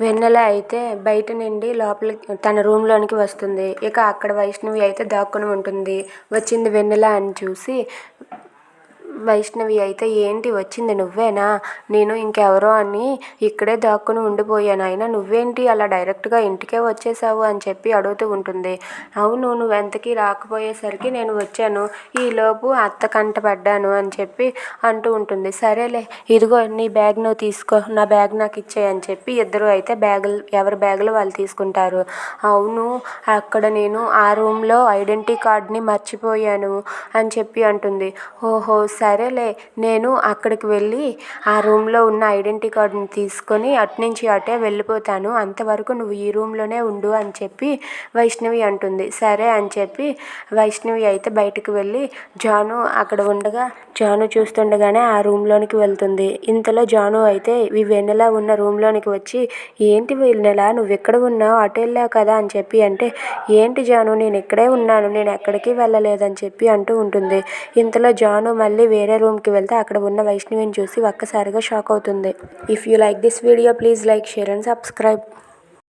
వెన్నెల అయితే బయట నుండి లోపలికి తన రూమ్లోనికి వస్తుంది. ఇక అక్కడ వైష్ణవి అయితే దాక్కుని ఉంటుంది. వచ్చింది వెన్నెల అని చూసి వైష్ణవి అయితే ఏంటి వచ్చింది నువ్వేనా? నేను ఇంకెవరో అని ఇక్కడే దాక్కుని ఉండిపోయాను అయినా నువ్వేంటి అలా డైరెక్ట్గా ఇంటికే వచ్చేసావు అని చెప్పి అడుగుతూ ఉంటుంది. అవును నువ్వు ఎంతకీ రాకపోయేసరికి నేను వచ్చాను. ఈలోపు అత్త కంట పడ్డాను అని చెప్పి అంటూ ఉంటుంది. సరేలే ఇదిగో నీ బ్యాగ్ నువ్వు తీసుకో. నా బ్యాగ్ నాకు ఇచ్చేయి అని చెప్పి ఇద్దరు అయితే బ్యాగులు ఎవరి బ్యాగులు వాళ్ళు తీసుకుంటారు. అవును అక్కడ నేను ఆ రూమ్లో ఐడెంటిటీ కార్డ్ని మర్చిపోయాను అని చెప్పి అంటుంది. ఓహో సరేలే నేను అక్కడికి వెళ్ళి ఆ రూమ్లో ఉన్న ఐడెంటిటీ కార్డుని తీసుకొని అటునుంచి అటే వెళ్ళిపోతాను. అంతవరకు నువ్వు ఈ రూమ్లోనే ఉండు అని చెప్పి వైష్ణవి అంటుంది. సరే అని చెప్పి వైష్ణవి అయితే బయటకు వెళ్ళి జాను అక్కడ ఉండగా జాను చూస్తుండగానే ఆ రూమ్లోనికి వెళ్తుంది. ఇంతలో జాను అయితే ఈ వెన్నెల ఉన్న రూమ్లోనికి వచ్చి ఏంటి వెన్నెల నువ్వు ఎక్కడ ఉన్నావు? అటు వెళ్ళావు కదా? అని చెప్పి అంటే ఏంటి జాను నేను ఇక్కడే ఉన్నాను. నేను ఎక్కడికి వెళ్ళలేదని చెప్పి అంటూ ఉంటుంది. ఇంతలో జాను మళ్ళీ వేరే రూమ్కి వెళ్తే అక్కడ ఉన్న వైష్ణవిని చూసి ఒక్కసారిగా షాక్ అవుతుంది. If you like this video please like share and subscribe